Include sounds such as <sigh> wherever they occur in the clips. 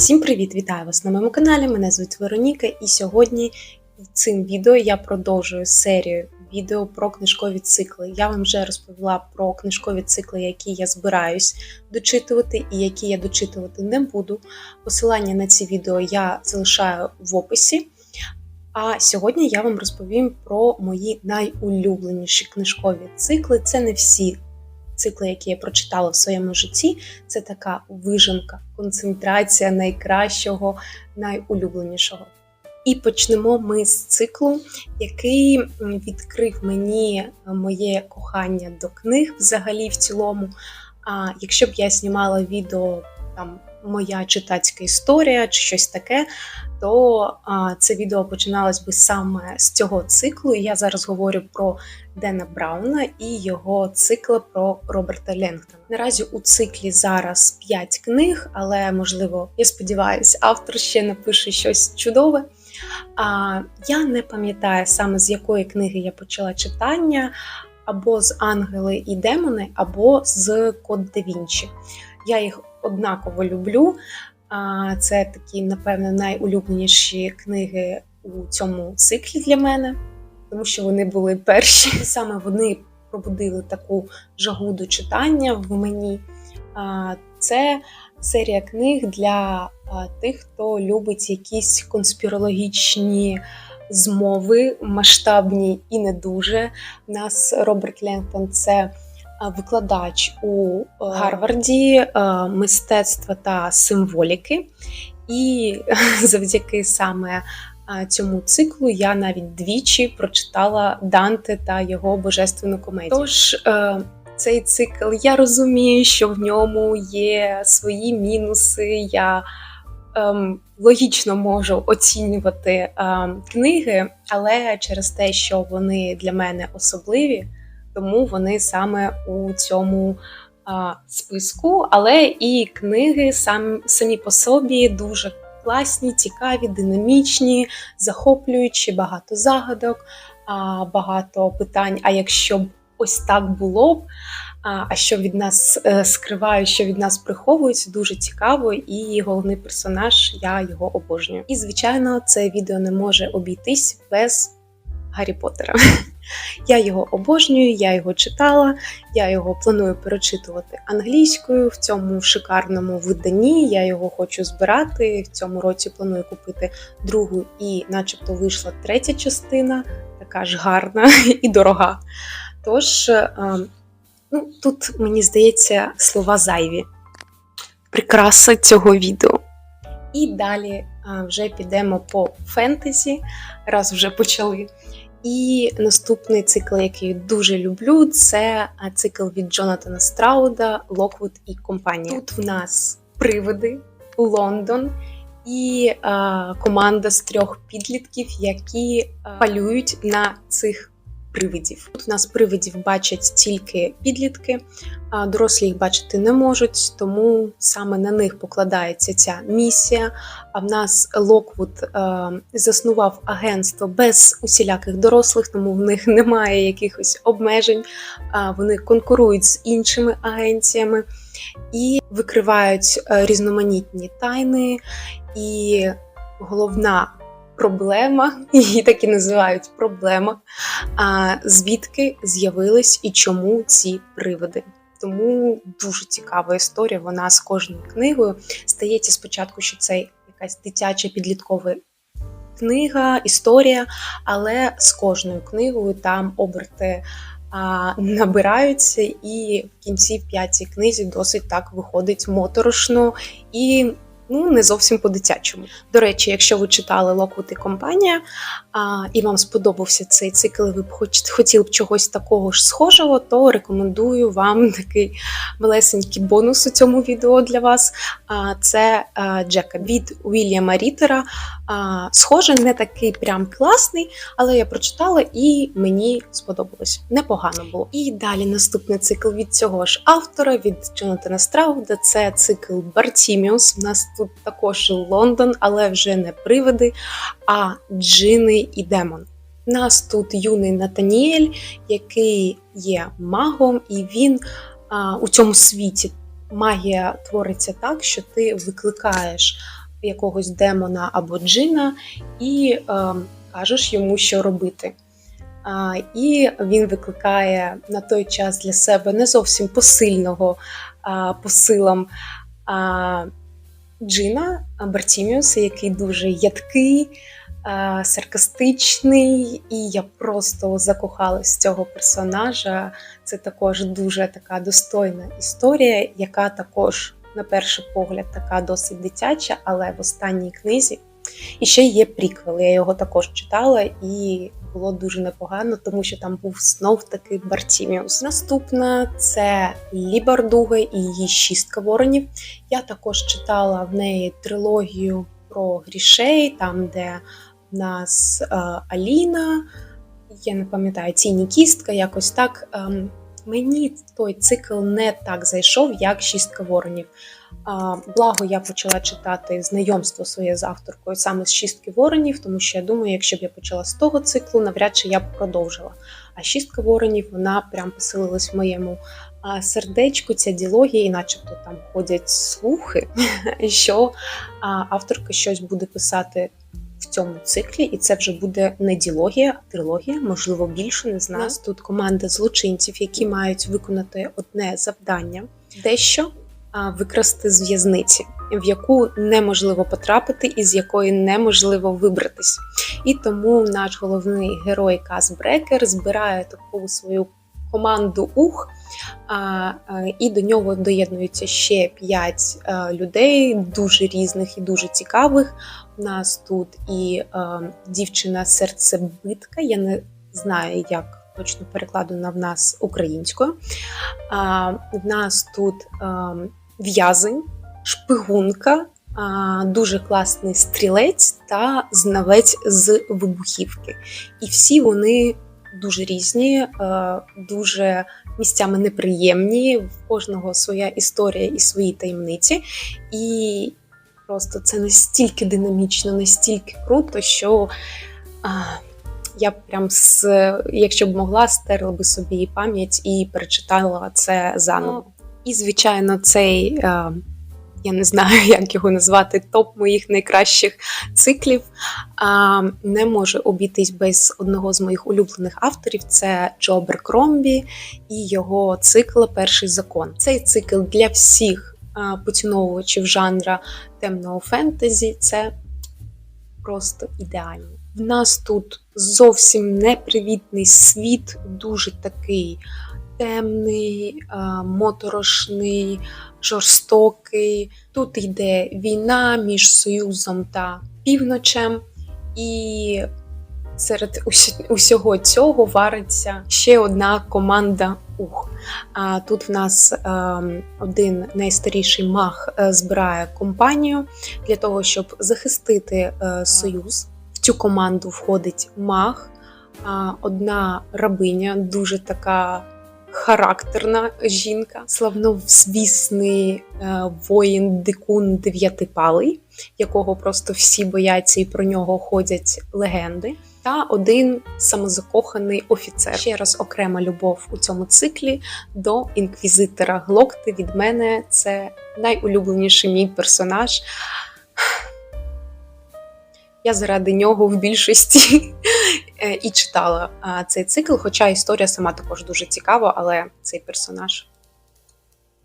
Всім привіт! Вітаю вас на моєму каналі. Мене звуть Вероніка, і сьогодні цим відео я продовжую серію відео про книжкові цикли. Я вам вже розповіла про книжкові цикли, які я збираюсь дочитувати, і які я дочитувати не буду. Посилання на ці відео я залишаю в описі. А сьогодні я вам розповім про мої найулюбленіші книжкові цикли. Це не всі цикли, які я прочитала в своєму житті, це така вижимка, концентрація найкращого, найулюбленішого. І почнемо ми з циклу, який відкрив мені моє кохання до книг взагалі в цілому. А якщо б я знімала відео там моя читацька історія чи щось таке, то а, це відео починалось би саме з цього циклу. Я зараз говорю про Дена Брауна і його цикл про Роберта Ленгтона. Наразі у циклі зараз 5 книг, але можливо, я сподіваюся, автор ще напише щось чудове. А, Я не пам'ятаю саме з якої книги я почала читання, або з Ангели і Демони, або з Код да Вінчі. Я їх однаково люблю. Це такі, напевно, найулюбленіші книги у цьому циклі для мене, тому що вони були перші. <laughs> Саме вони пробудили таку жагу до читання в мені. Це серія книг для тих, хто любить якісь конспірологічні змови, масштабні і не дуже. У нас Роберт Ленгтон – це викладач у е, Гарварді е, мистецтва та символіки, і <laughs> завдяки саме е, цьому циклу я навіть двічі прочитала Данте та його божественну комедію. Тож цей цикл я розумію, що в ньому є свої мінуси. Я ем, логічно можу оцінювати ем, книги, але через те, що вони для мене особливі тому вони саме у цьому а, списку. Але і книги сам, самі по собі дуже класні, цікаві, динамічні, захоплюючі, багато загадок, а, багато питань. А якщо б ось так було б. А що від нас е, скривають, що від нас приховують, дуже цікаво, і головний персонаж я його обожнюю. І звичайно, це відео не може обійтись без Гаррі Поттера. <laughs> Я його обожнюю, я його читала, я його планую перечитувати англійською в цьому шикарному виданні. Я його хочу збирати. В цьому році планую купити другу і, начебто, вийшла третя частина, така ж гарна <laughs> і дорога. Тож, е, ну, тут, мені здається, слова зайві. Прикраса цього відео. І далі е, вже підемо по фентезі, раз вже почали. І наступний цикл, який дуже люблю, це цикл від Джонатана Страуда, Локвуд і компанія. Тут в нас привиди, Лондон і е, команда з трьох підлітків, які е, палюють на цих привидів. Тут у нас привидів бачать тільки підлітки, а дорослі їх бачити не можуть, тому саме на них покладається ця місія. А в нас Локвуд е, заснував агентство без усіляких дорослих, тому в них <laughs> немає якихось обмежень. Вони конкурують з іншими агенціями і викривають е, різноманітні тайни. І головна проблема, <laughs> її так і називають проблема. А звідки з'явились і чому ці приводи? Тому дуже цікава історія. Вона з кожною книгою стається спочатку, що це якась дитяча підліткова книга, історія, але з кожною книгою там оберти а, набираються, і в кінці в п'ятій книзі досить так виходить моторошно і ну не зовсім по-дитячому. До речі, якщо ви читали Локвуд і компанія а, і вам сподобався цей цикл, і ви б хоч хотіли б чогось такого ж схожого, то рекомендую вам <laughs> такий малесенький бонус у цьому відео для вас. А, Це а, Джека від Вільяма Рітера. А, Схоже, не такий прям класний, але я прочитала і мені сподобалось. Непогано було. І далі наступний цикл від цього ж автора, від Джонатана Страуда. Це цикл Бартіміус. У нас тут також Лондон, але вже не привиди, а джини і демон. У нас тут юний Натаніель, який є магом, і він а, у цьому світі магія твориться так, що ти викликаєш якогось демона або джина і е, кажеш йому, що робити. А, І він викликає на той час для себе не зовсім посильного а, по а, Джина Бартіміуса, який дуже ядкий, а, саркастичний, і я просто закохалась цього персонажа. Це також дуже така достойна історія, яка також, на перший погляд, така досить дитяча, але в останній книзі. І ще є приквел, я його також читала, і було дуже непогано, тому що там був знов таки Бартіміус. Наступна це Лібардуга і її шістка воронів. Я також читала в неї трилогію про грішей, там, де в нас е, Аліна, я не пам'ятаю, Ціні кістка, якось так. Е, мені той цикл не так зайшов, як шістка воронів. Благо, я почала читати знайомство своє з авторкою саме з шістки воронів, тому що я думаю, якщо б я почала з того циклу, навряд чи я б продовжила. А шістка воронів вона прям поселилась в моєму сердечку. Ця ділогія, і начебто там ходять слухи, <laughs> що авторка щось буде писати. Цьому циклі, і це вже буде не ділогія, а трилогія, можливо, більше не. У нас тут команда злочинців, які мають виконати одне завдання, дещо викрасти з в'язниці, в яку неможливо потрапити і з якої неможливо вибратись. І тому наш головний герой Каз Брекер збирає таку свою команду ух. А, І до нього доєднуються ще п'ять людей, дуже різних і дуже цікавих. Нас тут і а, дівчина серцебитка, я не знаю, як точно перекладена в нас українською. А, В нас тут а, в'язень, шпигунка, дуже класний стрілець та знавець з вибухівки. І всі вони дуже різні, дуже місцями неприємні. В кожного своя історія і свої таємниці. І просто це настільки динамічно, настільки круто, що. Я б прям якщо б могла, стерла би собі пам'ять і перечитала це заново. І, звичайно, цей, е, я не знаю, <laughs> як його назвати, топ моїх найкращих циклів не може обійтись без одного з моїх улюблених авторів це Джо Беркромбі і його цикл Перший закон. Цей цикл для всіх поціновувачів жанра темного фентезі це просто ідеально. В нас тут зовсім непривітний світ, дуже такий темний, моторошний, жорстокий. Тут йде війна між Союзом та Півночем, і серед усього цього вариться ще одна команда ух. А тут в нас ем, один найстаріший маг е, збирає компанію для того, щоб захистити е, Союз. В цю команду входить маг, одна рабиня, дуже така характерна жінка, славнозвісний е, воїн Дикун Дев'ятипалий, якого просто всі бояться і про нього ходять легенди. Та один самозакоханий офіцер. Ще раз окрема любов у цьому циклі до інквізитора Глокти. Від мене це найулюбленіший мій персонаж. Я заради нього в більшості е, і читала цей цикл, хоча історія сама також дуже цікава, але цей персонаж.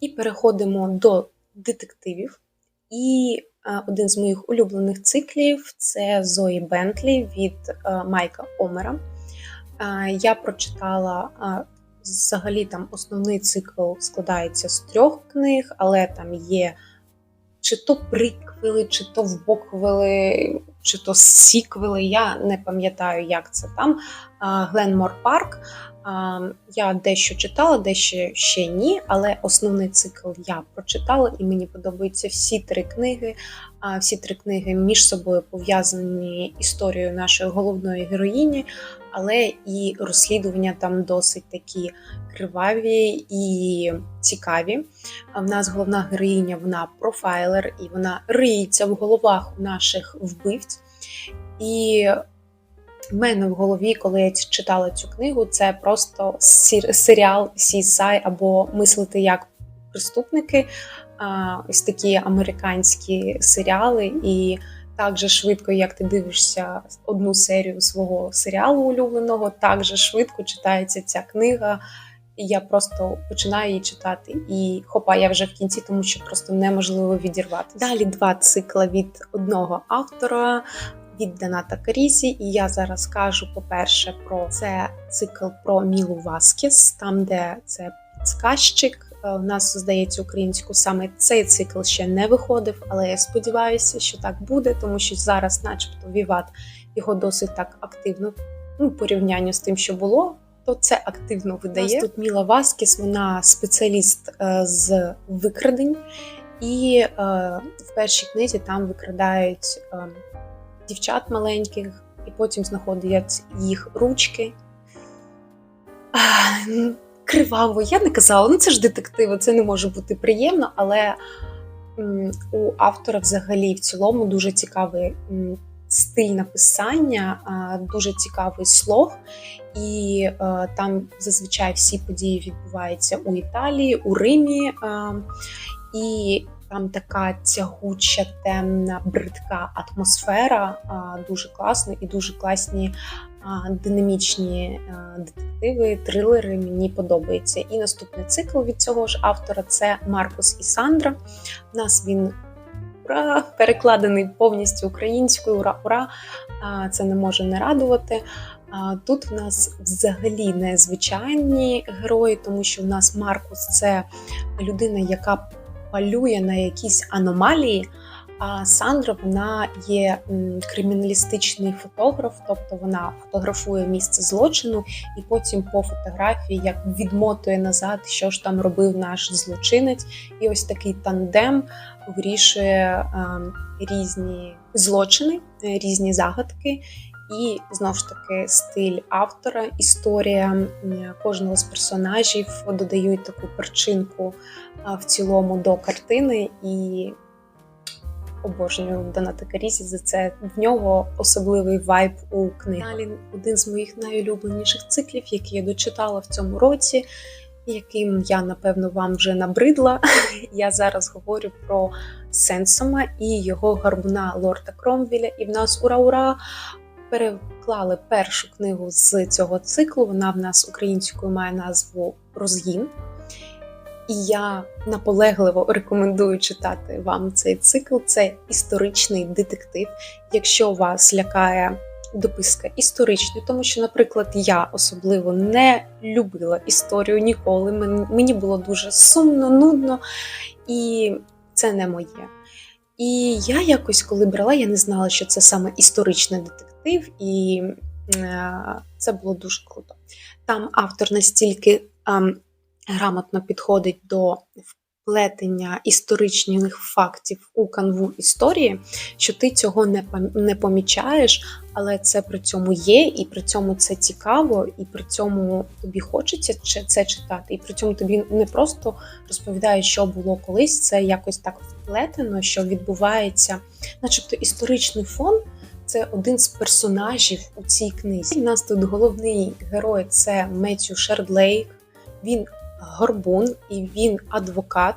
І переходимо до детективів. І один з моїх улюблених циклів це Зої Бентлі від Майка Омера. Я прочитала взагалі там основний цикл складається з трьох книг, але там є чи то приквели, чи то вбоквели, чи то сіквели. Я не пам'ятаю, як це там. Гленмор Парк. Я дещо читала, дещо ще ні, але основний цикл я прочитала, і мені подобаються всі три книги. Всі три книги між собою пов'язані історією нашої головної героїні, але і розслідування там досить такі криваві і цікаві. В нас головна героїня, вона профайлер, і вона риється в головах наших вбивць. І в мене в голові, коли я читала цю книгу, це просто серіал CSI або мислити як преступники, ось такі американські серіали, і так же швидко, як ти дивишся одну серію свого серіалу улюбленого, так же швидко читається ця книга. І я просто починаю її читати. І хопа, я вже в кінці, тому що просто неможливо відірватися. Далі два цикла від одного автора. Від Доната Карізі, і я зараз кажу, по-перше, про це цикл про Мілу Васкіс, там, де це підсказчик. Е, У нас здається українську саме цей цикл ще не виходив, але я сподіваюся, що так буде, тому що зараз, начебто, Віват його досить так активно ну, порівняння з тим, що було то це активно видає. У нас Тут Міла Васкіс, вона спеціаліст е, з викрадень, і е, в першій книзі там викрадають е, дівчат маленьких, і потім знаходять їх ручки. А, криваво, я не казала, ну це ж детективи, це не може бути приємно, але у автора взагалі в цілому дуже цікавий. Стиль написання, дуже цікавий слог, і е, там зазвичай всі події відбуваються у Італії, у Римі, і там така тягуча, темна, бридка атмосфера, дуже класно і дуже класні динамічні детективи, трилери. Мені подобається. І наступний цикл від цього ж автора це Маркус і Сандра. У нас він. Ура! Перекладений повністю українською, ура, ура! Це не може не радувати. Тут в нас взагалі незвичайні герої, тому що в нас Маркус це людина, яка палює на якісь аномалії. А Сандра вона є криміналістичний фотограф, тобто вона фотографує місце злочину і потім по фотографії як відмотує назад, що ж там робив наш злочинець. І ось такий тандем вирішує ем, різні злочини, е, різні загадки. І знову ж таки стиль автора, історія кожного з персонажів додають таку перчинку в цілому до картини. І обожнюю Доната Карізі за це. В нього особливий вайб у книгі. Далі один з моїх найулюбленіших циклів, який я дочитала в цьому році, яким я напевно вам вже набридла. <laughs> Я зараз говорю про Сенсома і його гарбуна Лорда Кромвіля. І в нас ура-ура! Переклали першу книгу з цього циклу. Вона в нас українською має назву Розгін. І я наполегливо рекомендую читати вам цей цикл. Це історичний детектив. Якщо вас лякає дописка історичної, тому що, наприклад, я особливо не любила історію ніколи. Мені було дуже сумно, нудно, і це не моє. І я якось, коли брала, я не знала, що це саме історичний детектив, і це було дуже круто. Там автор настільки грамотно підходить до вплетення історичних фактів у канву історії, що ти цього не не помічаєш, але це при цьому є, і при цьому це цікаво, і при цьому тобі хочеться це читати, і при цьому тобі не просто розповідають, що було колись, це якось так вплетено, що відбувається, начебто історичний фон. Це один з персонажів у цій книзі. У нас тут головний герой це Меттю Шердлейк. Він горбун і він адвокат,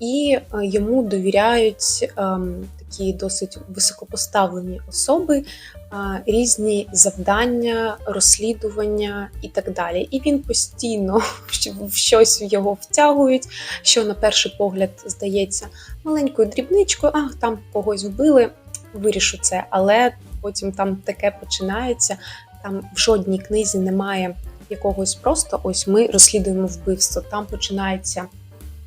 і йому довіряють такі досить високопоставлені особи, різні завдання, розслідування і так далі. І він постійно <laughs> в щось його втягують, що на перший погляд здається маленькою дрібничкою, ах, там когось вбили, вирішу це, але потім там таке починається. Там в жодній книзі немає якогось просто ось ми розслідуємо вбивство. Там починаються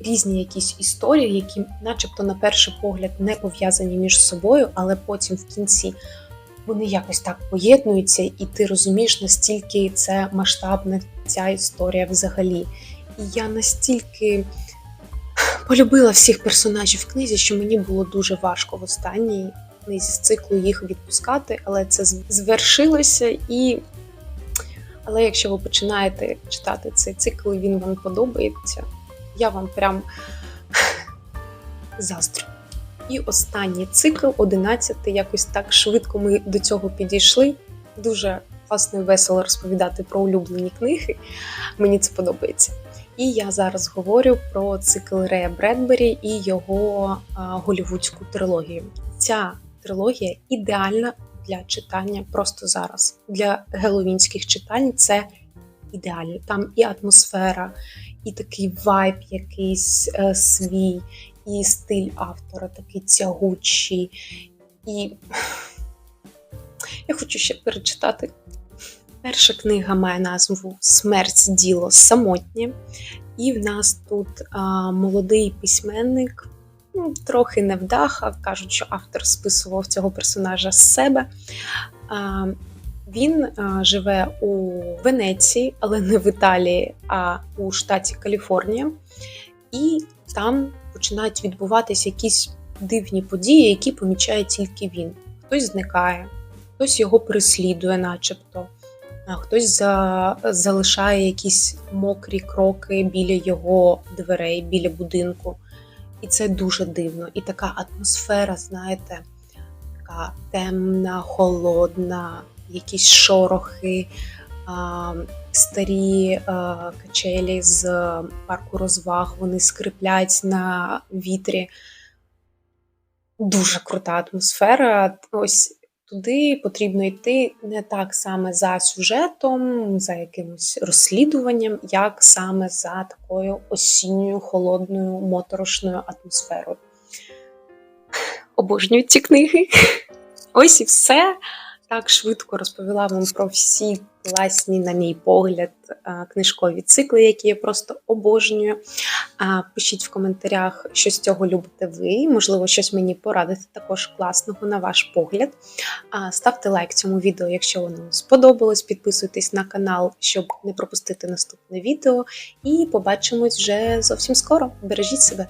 різні якісь історії, які, начебто, на перший погляд, не пов'язані між собою, але потім в кінці вони якось так поєднуються, і ти розумієш, настільки це масштабна ця історія взагалі. І я настільки полюбила всіх персонажів в книзі, що мені було дуже важко в останній книзі з циклу їх відпускати, але це звершилося і але якщо ви починаєте читати цей цикл, і він вам подобається, я вам прям <laughs> заздрю. І останній цикл, 11 якось так швидко ми до цього підійшли. Дуже класно і весело розповідати про улюблені книги. Мені це подобається. І я зараз говорю про цикл Рея Бредбері і його голівудську трилогію. Ця трилогія ідеальна для читання просто зараз. Для геловінських читань це ідеально. Там і атмосфера, і такий вайб якийсь е, свій, і стиль автора такий тягучий. І я хочу ще перечитати. Перша книга має назву Смерть діло самотнє. І в нас тут а, молодий письменник, ну, трохи невдаха, кажуть, що автор списував цього персонажа з себе. Він живе у Венеції, але не в Італії, а у штаті Каліфорнія. І там починають відбуватися якісь дивні події, які помічає тільки він. Хтось зникає, хтось його переслідує, начебто, хтось за, залишає якісь мокрі кроки біля його дверей, біля будинку. І це дуже дивно. І така атмосфера, знаєте, така темна, холодна, якісь шорохи, старі качелі з парку розваг, вони скриплять на вітрі. Дуже крута атмосфера. Ось туди потрібно йти не так саме за сюжетом, за якимось розслідуванням, як саме за такою осінньою, холодною, моторошною атмосферою. Обожнюють ці книги. <laughs> Ось і все. Так швидко розповіла вам про всі класні, на мій погляд, книжкові цикли, які я просто обожнюю. Пишіть в коментарях, що з цього любите ви. Можливо, щось мені порадити також класного на ваш погляд. Ставте лайк цьому відео, якщо воно сподобалось. Підписуйтесь на канал, щоб не пропустити наступне відео. І побачимось вже зовсім скоро. Бережіть себе!